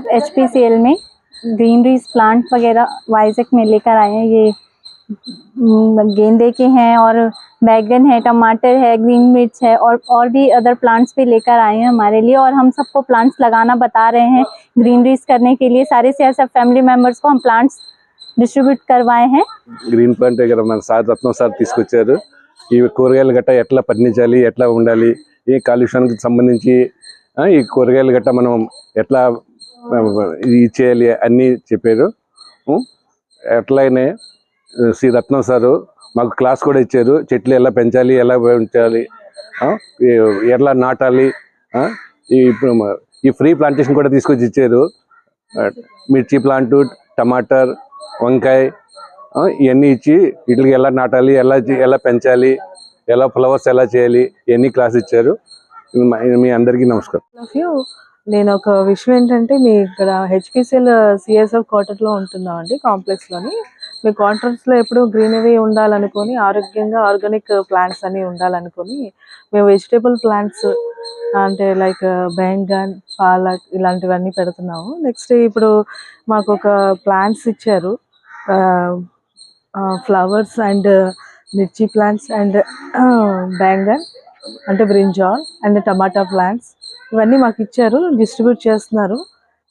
अब एच में greeneries plant वगैरह वाइजक में लेकर आए हैं ये हम्म, गेंदे के हैं और बैगन है टमाटर है ग्रीन मिर्च है और और भी अदर प्लांट्स भी लेकर आए हैं हमारे लिए और हम सबको प्लांट्स लगाना बता रहे हैं ग्रीनरीज करने के लिए सारे से सब फैमिली मेम्बर्स को हम प्लांट्स डिस्ट्रीब्यूट करवाए हैं గ్రీన్ ప్లాంట్ దగ్గర మన సార్ రత్నం సార్ తీసుకొచ్చారు ఈ కూరగాయలు గట్ట ఎట్లా పండించాలి ఎట్లా ఉండాలి ఈ కాలుష్యానికి సంబంధించి ఆ, ఈ కూరగాయలు గట్ట మనం ఎట్లా ఆ, ఇది చేయాలి అన్నీ చెప్పారు. ఉం? శ్రీ రత్నం సారు మాకు క్లాస్ కూడా ఇచ్చారు. చెట్లు ఎలా పెంచాలి ఎలా పెంచాలి ఎలా నాటాలి ఈ ఇప్పుడు ఈ ఫ్రీ ప్లాంటేషన్ కూడా తీసుకొచ్చి ఇచ్చారు. మిర్చి ప్లాంట్ టమాటర్ వంకాయ ఇవన్నీ ఇచ్చి వీటికి ఎలా నాటాలి ఎలా ఎలా పెంచాలి ఎలా ఫ్లవర్స్ ఎలా చేయాలి ఇవన్నీ క్లాస్ ఇచ్చారు. మీ- మీ అందరికీ నమస్కారం. నేను ఒక విషయం ఏంటంటే మీ ఇక్కడ హెచ్పిసిఎల్ సిఎస్ఎఫ్ క్వార్టర్లో ఉంటున్నామండి కాంప్లెక్స్లోని. మీ క్వార్టర్స్లో ఎప్పుడు గ్రీనరీ ఉండాలనుకొని ఆరోగ్యంగా ఆర్గానిక్ ప్లాంట్స్ అన్ని ఉండాలనుకొని మేము వెజిటేబుల్ ప్లాంట్స్ అంటే లైక్ బెంగన్ పాలక్ ఇలాంటివన్నీ పెడుతున్నాము. నెక్స్ట్ ఇప్పుడు మాకు ఒక ప్లాంట్స్ ఇచ్చారు. ఫ్లవర్స్ అండ్ మిర్చి ప్లాంట్స్ అండ్ బెంగన్ అంటే బ్రింజాల్ అండ్ టమాటా ప్లాంట్స్. ఇవన్నీ మాకు ఇచ్చారు డిస్ట్రిబ్యూట్ చేస్తున్నారు.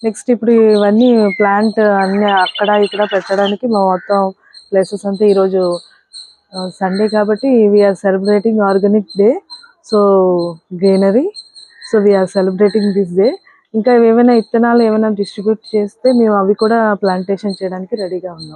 నెక్స్ట్ ఇప్పుడు ఇవన్నీ ప్లాంట్ అన్ని అక్కడ ఇక్కడ పెట్టడానికి మా మొత్తం ప్లేసెస్ అంతా ఈరోజు సండే కాబట్టి we are celebrating organic day so greenery so we are celebrating this day ఇంకా ఏమైనా ఇత్తనాలు ఏమైనా డిస్ట్రిబ్యూట్ చేస్తే మేము అవి కూడా ప్లాంటేషన్ చేయడానికి రెడీగా ఉన్నాం.